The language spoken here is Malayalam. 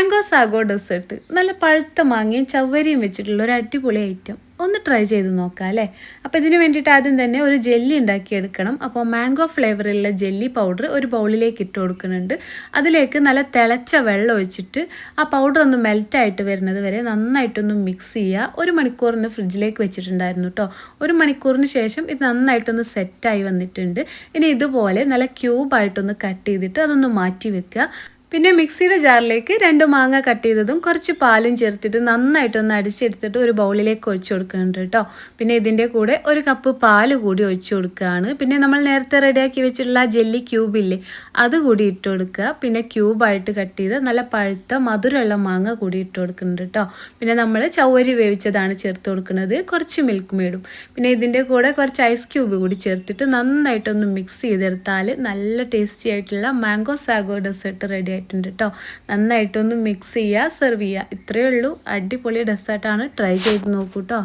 Mango sago desert. നല്ല പഴുത്ത മാങ്ങയും ചവ്വരിയും വെച്ചിട്ടുള്ള ഒരു അടിപൊളി ഐറ്റം ഒന്ന് ട്രൈ ചെയ്ത് നോക്കാം അല്ലേ? അപ്പോൾ ഇതിന് വേണ്ടിയിട്ട് ആദ്യം തന്നെ ഒരു ജെല്ലി ഉണ്ടാക്കിയെടുക്കണം. അപ്പോൾ മാംഗോ ഫ്ലേവറിലുള്ള ജെല്ലി പൗഡർ ഒരു ബൗളിലേക്ക് ഇട്ട് കൊടുക്കുന്നുണ്ട്. അതിലേക്ക് നല്ല തിളച്ച വെള്ളം ഒഴിച്ചിട്ട് ആ പൗഡർ ഒന്ന് മെൽറ്റായിട്ട് വരുന്നത് വരെ നന്നായിട്ടൊന്ന് മിക്സ് ചെയ്യുക. ഒരു മണിക്കൂറിന് ഫ്രിഡ്ജിലേക്ക് വെച്ചിട്ടുണ്ടായിരുന്നു കേട്ടോ ഒരു മണിക്കൂറിന് ശേഷം ഇത് നന്നായിട്ടൊന്ന് സെറ്റായി വന്നിട്ടുണ്ട്. ഇനി ഇതുപോലെ നല്ല ക്യൂബായിട്ടൊന്ന് കട്ട് ചെയ്തിട്ട് അതൊന്ന് മാറ്റി വെക്കുക. പിന്നെ മിക്സിയുടെ ജാറിലേക്ക് രണ്ട് മാങ്ങ കട്ട് ചെയ്തതും കുറച്ച് പാലും ചേർത്തിട്ട് നന്നായിട്ടൊന്ന് അടിച്ചെടുത്തിട്ട് ഒരു ബൗളിലേക്ക് ഒഴിച്ചു കൊടുക്കുന്നുണ്ട് കേട്ടോ. പിന്നെ ഇതിന്റെ കൂടെ ഒരു കപ്പ് പാൽ കൂടി ഒഴിച്ചു കൊടുക്കുകയാണ്. പിന്നെ നമ്മൾ നേരത്തെ റെഡിയാക്കി വെച്ചിട്ടുള്ള ജെല്ലി ക്യൂബില്ലേ അത് കൂടി ഇട്ട് കൊടുക്കുക. പിന്നെ ക്യൂബായിട്ട് കട്ട് ചെയ്ത് നല്ല പഴുത്ത മധുരമുള്ള മാങ്ങ കൂടി ഇട്ട് കൊടുക്കുന്നുണ്ട് കേട്ടോ. പിന്നെ നമ്മൾ ചവരി വേവിച്ചതാണ് ചേർത്ത് കൊടുക്കുന്നത്. കുറച്ച് മിൽക്ക് മേടും പിന്നെ ഇതിന്റെ കൂടെ കുറച്ച് ഐസ് ക്യൂബ് കൂടി ചേർത്തിട്ട് നന്നായിട്ടൊന്ന് മിക്സ് ചെയ്തെടുത്താൽ നല്ല ടേസ്റ്റി ആയിട്ടുള്ള മാംഗോ സാഗോ ഡെസേർട്ട് റെഡി ആയിട്ടുണ്ട് കേട്ടോ നന്നായിട്ടൊന്ന് മിക്സ് ചെയ്യുക സെർവ് ചെയ്യുക ഇത്രയേ ഉള്ളൂ. അടിപൊളി ഡെസേർട്ടാണ് ട്രൈ ചെയ്ത് നോക്കൂ കേട്ടോ